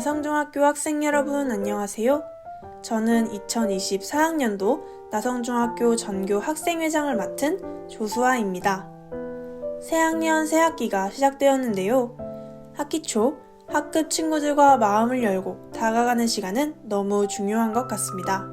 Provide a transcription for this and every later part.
나성중학교 학생 여러분 안녕하세요. 저는 2024학년도 나성중학교 전교 학생회장을 맡은 조수아입니다. 새학년 새학기가 시작되었는데요. 학기 초 학급 친구들과 마음을 열고 다가가는 시간은 너무 중요한 것 같습니다.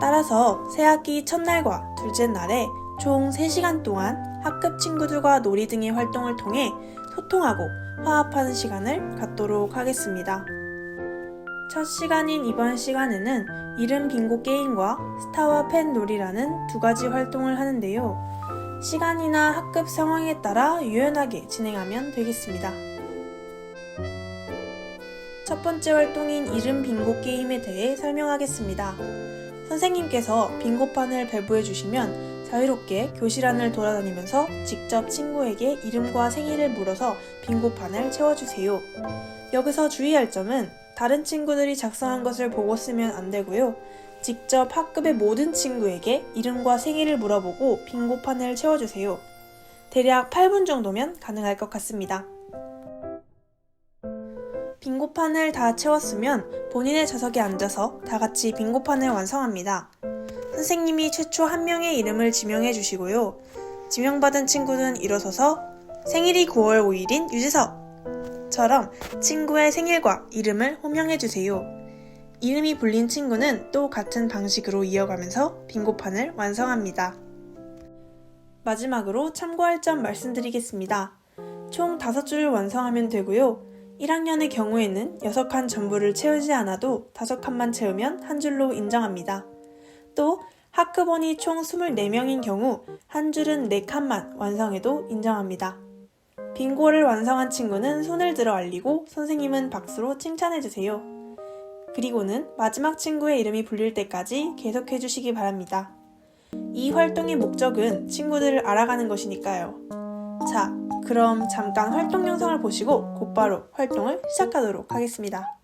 따라서 새학기 첫날과 둘째 날에 총 3시간 동안 학급 친구들과 놀이 등의 활동을 통해 소통하고 화합하는 시간을 갖도록 하겠습니다. 첫 시간인 이번 시간에는 이름 빙고 게임과 스타와 팬 놀이라는 두 가지 활동을 하는데요. 시간이나 학급 상황에 따라 유연하게 진행하면 되겠습니다. 첫 번째 활동인 이름 빙고 게임에 대해 설명하겠습니다. 선생님께서 빙고판을 배부해 주시면 자유롭게 교실 안을 돌아다니면서 직접 친구에게 이름과 생일을 물어서 빙고판을 채워주세요. 여기서 주의할 점은 다른 친구들이 작성한 것을 보고 쓰면 안 되고요. 직접 학급의 모든 친구에게 이름과 생일을 물어보고 빙고판을 채워주세요. 대략 8분 정도면 가능할 것 같습니다. 빙고판을 다 채웠으면 본인의 좌석에 앉아서 다 같이 빙고판을 완성합니다. 선생님이 최초 한 명의 이름을 지명해 주시고요. 지명받은 친구는 일어서서 생일이 9월 5일인 유재석 처럼 친구의 생일과 이름을 호명해 주세요. 이름이 불린 친구는 또 같은 방식으로 이어가면서 빙고판을 완성합니다. 마지막으로 참고할 점 말씀드리겠습니다. 총 5줄을 완성하면 되고요. 1학년의 경우에는 6칸 전부를 채우지 않아도 5칸만 채우면 한 줄로 인정합니다. 또 학급원이 총 24명인 경우 한 줄은 4칸만 완성해도 인정합니다. 빙고를 완성한 친구는 손을 들어 알리고 선생님은 박수로 칭찬해주세요. 그리고는 마지막 친구의 이름이 불릴 때까지 계속해 주시기 바랍니다. 이 활동의 목적은 친구들을 알아가는 것이니까요. 자, 그럼 잠깐 활동 영상을 보시고 곧바로 활동을 시작하도록 하겠습니다.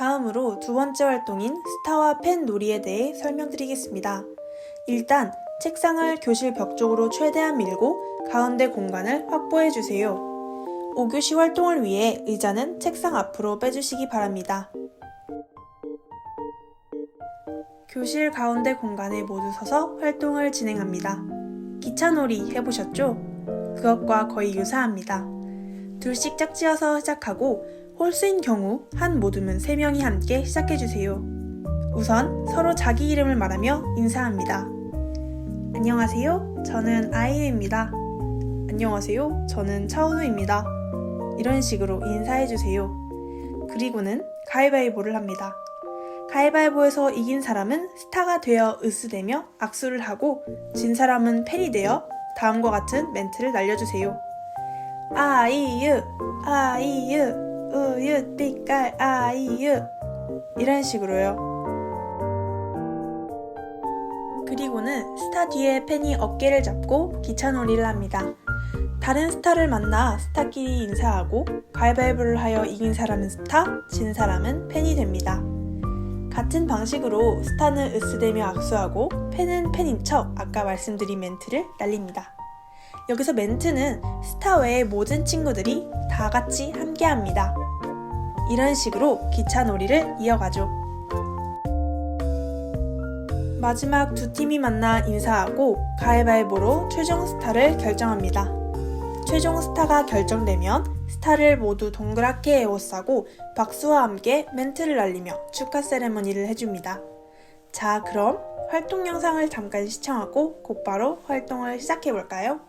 다음으로 두 번째 활동인 스타와 펜 놀이에 대해 설명드리겠습니다. 일단 책상을 교실 벽 쪽으로 최대한 밀고 가운데 공간을 확보해 주세요. 5교시 활동을 위해 의자는 책상 앞으로 빼주시기 바랍니다. 교실 가운데 공간에 모두 서서 활동을 진행합니다. 기차놀이 해보셨죠? 그것과 거의 유사합니다. 둘씩 짝지어서 시작하고 홀수인 경우 한 모두면 3명이 함께 시작해주세요. 우선 서로 자기 이름을 말하며 인사합니다. 안녕하세요. 저는 아이유입니다. 안녕하세요. 저는 차은우입니다. 이런 식으로 인사해주세요. 그리고는 가위바위보를 합니다. 가위바위보에서 이긴 사람은 스타가 되어 으스대며 악수를 하고 진 사람은 팬이 되어 다음과 같은 멘트를 날려주세요. 아이유, 아이유, 우유, 빛깔, 아이유. 이런 식으로요. 그리고는 스타 뒤에 팬이 어깨를 잡고 기차놀이를 합니다. 다른 스타를 만나 스타끼리 인사하고 가위바위보를 하여 이긴 사람은 스타, 진 사람은 팬이 됩니다. 같은 방식으로 스타는 으스대며 악수하고 팬은 팬인 척 아까 말씀드린 멘트를 날립니다. 여기서 멘트는 스타 외의 모든 친구들이 다 같이 함께 합니다. 이런 식으로 기차 놀이를 이어가죠. 마지막 두 팀이 만나 인사하고 가위바위보로 최종 스타를 결정합니다. 최종 스타가 결정되면 스타를 모두 동그랗게 에워싸고 박수와 함께 멘트를 날리며 축하 세레머니를 해줍니다. 자, 그럼 활동 영상을 잠깐 시청하고 곧바로 활동을 시작해볼까요?